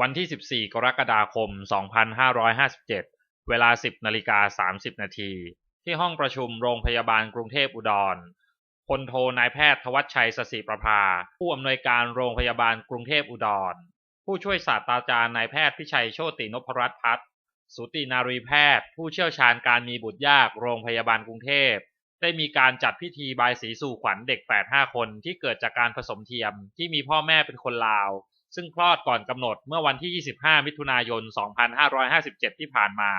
วันที่ 14 กรกฎาคม 2557 เวลา 10นาฬิกา30 นาที ที่ห้องประชุมโรงพยาบาลกรุงเทพอุดรพลโทนายแพทย์ทวัชชัยสศิประภา ผู้อำนวยการโรงพยาบาลกรุงเทพอุดร ผู้ช่วยศาสตราจารย์นายแพทย์พิชัยโชตินพรัตน์พัฒน์สูตินารีแพทย์ ผู้เชี่ยวชาญการมีบุตรยากโรงพยาบาลกรุงเทพ ได้มีการจัดพิธีบายสีสู่ขวัญเด็ก 8-5 คนที่เกิดจากการผสมเทียมที่มีพ่อแม่เป็นคนลาว ซึ่งคลอดก่อนกำหนดเมื่อวันที่ 25 มิถุนายน 2557 ที่ผ่านมา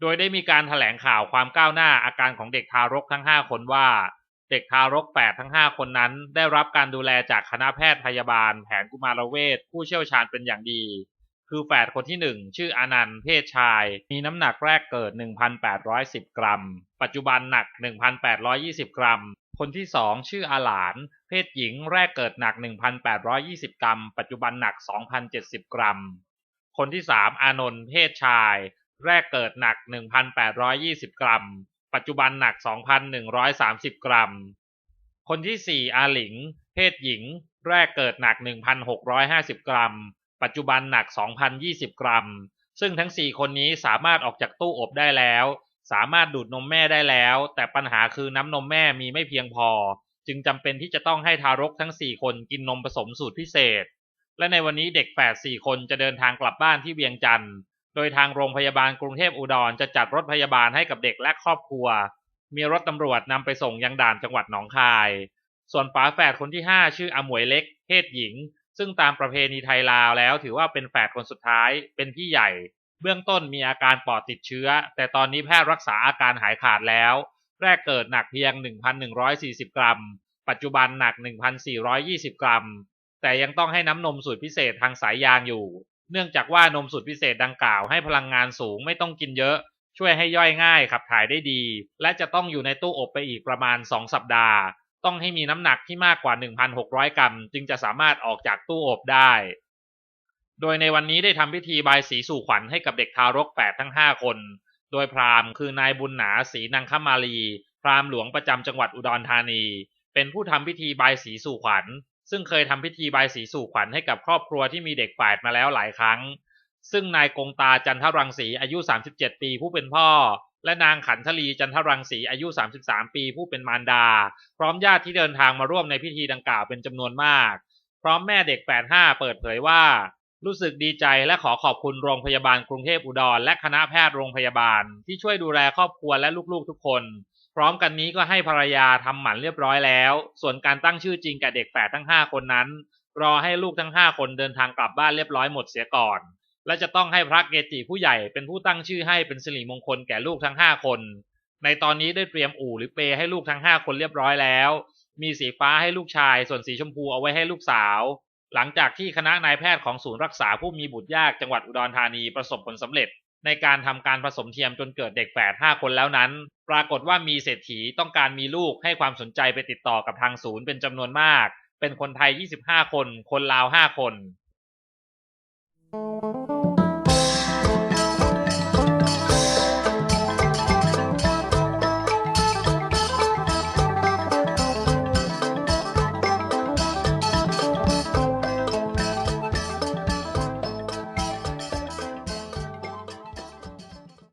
โดยได้มีการถแถลงข่าวความก้าวหน้าอาการของเด็กทารกทั้ง 5 คนว่า เด็กทารก 8 ทั้ง 5 คนนั้น ได้รับการดูแลจากคณะแพทย์พยาบาล แผนกุมารเวชผู้เชี่ยวชาญเป็นอย่างดี คือแฝดคนที่ 1 ชื่ออนันต์เพศชาย มีน้ำหนักแรกเกิด 1,810 กรัม ปัจจุบันหนัก 1,820 กรัม คนที่ 2 ชื่ออาหลาน เพศหญิงแรกเกิดหนัก 1,820 กรัม ปัจจุบันหนัก 2,070 กรัม คนที่ 3 อานนท์เพศชาย แรกเกิดหนัก 1,820 กรัม ปัจจุบันหนัก 2,130 กรัม คนที่ 4 อาหลิง เพศหญิง แรกเกิดหนัก 1,650 กรัม ปัจจุบันหนัก 2,020 กรัม ซึ่งทั้ง 4 คนนี้สามารถออกจากตู้อบได้แล้ว สามารถดูดนมแม่ได้แล้ว แต่ปัญหาคือน้ำนมแม่มีไม่เพียงพอ จึงจำเป็นที่จะต้องให้ทารกทั้ง 4 คนกินนมผสมสูตรพิเศษ และในวันนี้เด็กแฝด4คนจะเดินทางกลับบ้านที่เวียงจันทร์โดยทางโรงพยาบาลกรุงเทพอุดรจะจัดรถพยาบาลให้กับเด็กและครอบครัว มีรถตำรวจนำไปส่งยังด่านจังหวัดหนองคาย ส่วนฝาแฝดคนที่ 5 ชื่ออมวยเล็กเพศหญิง ซึ่งตามประเพณีไทยลาวแล้วถือว่าเป็นแฝดคนสุดท้ายเป็นพี่ใหญ่ เบื้องต้นมีอาการปอดติดเชื้อ แต่ตอนนี้แพทย์รักษาอาการหายขาดแล้ว แรกเกิดหนักเพียง 1,140 กรัม ปัจจุบันหนัก 1,420 กรัม แต่ยังต้องให้น้ำนมสูตรพิเศษทางสายยางอยู่ เนื่องจากว่านมสูตรพิเศษดังกล่าวให้พลังงานสูงไม่ต้องกินเยอะ ช่วยให้ย่อยง่ายขับถ่ายได้ดี และจะต้องอยู่ในตู้อบไปอีกประมาณ 2 สัปดาห์ ต้องให้มีน้ำหนักที่มากกว่า 1,600 กรัม จึงจะสามารถออกจากตู้อบได้ โดยในวันนี้ได้ทำพิธีบายสีสู่ขวัญให้กับเด็กทารกแฝดทั้ง 5 คน โดยพราหมณ์คือนายบุญหนาศรีนังคมาลี พราหมณ์หลวงประจำจังหวัดอุดรธานี เป็นผู้ทำพิธีบายสีสู่ขวัญ ซึ่งเคยทำพิธีบายสีสู่ขวัญให้กับครอบครัวที่มีเด็กแฝดมาแล้วหลายครั้ง ซึ่งนายกงตาจันทรังสีอายุ 37 ปีผู้เป็นพ่อ และนางขันธลีจันทรังสีอายุ 33 ปีผู้เป็นมารดา พร้อมญาติที่เดินทางมาร่วมในพิธีดังกล่าวเป็นจำนวนมาก พร้อมแม่เด็ก85เปิดเผยว่า รู้สึกดีใจและขอขอบคุณโรงพยาบาลกรุงเทพอุดร และคณะแพทย์โรงพยาบาล ที่ช่วยดูแลครอบครัวและลูกๆทุกคน พร้อมกันนี้ก็ให้ภรรยาทำหมันเรียบร้อยแล้ว ส่วนการตั้งชื่อจริงแก่เด็กแฝดทั้ง 5 คนนั้น รอให้ลูกทั้ง 5 คนเดินทางกลับบ้านเรียบร้อยหมดเสียก่อน และจะต้องให้พระเกจิผู้ใหญ่เป็นผู้ตั้งชื่อให้เป็นสิริมงคลแก่ลูกทั้ง 5 คน ในตอนนี้ได้เตรียมอู่หรือเปให้ลูกทั้ง 5 คนเรียบร้อยแล้ว มีสีฟ้าให้ลูกชาย ส่วนสีชมพูเอาไว้ให้ลูกสาว หลังจากที่คณะนายแพทย์ของศูนย์รักษาผู้มีบุตรยากจังหวัดอุดรธานีประสบผลสำเร็จ ในการทำการผสมเทียมจนเกิดเด็กแฝด5คนแล้วนั้น ปรากฏว่ามีเศรษฐีต้องการมีลูกให้ความสนใจไปติดต่อกับทางศูนย์เป็นจำนวนมาก เป็นคนไทย 25 คน คนลาว 5 คน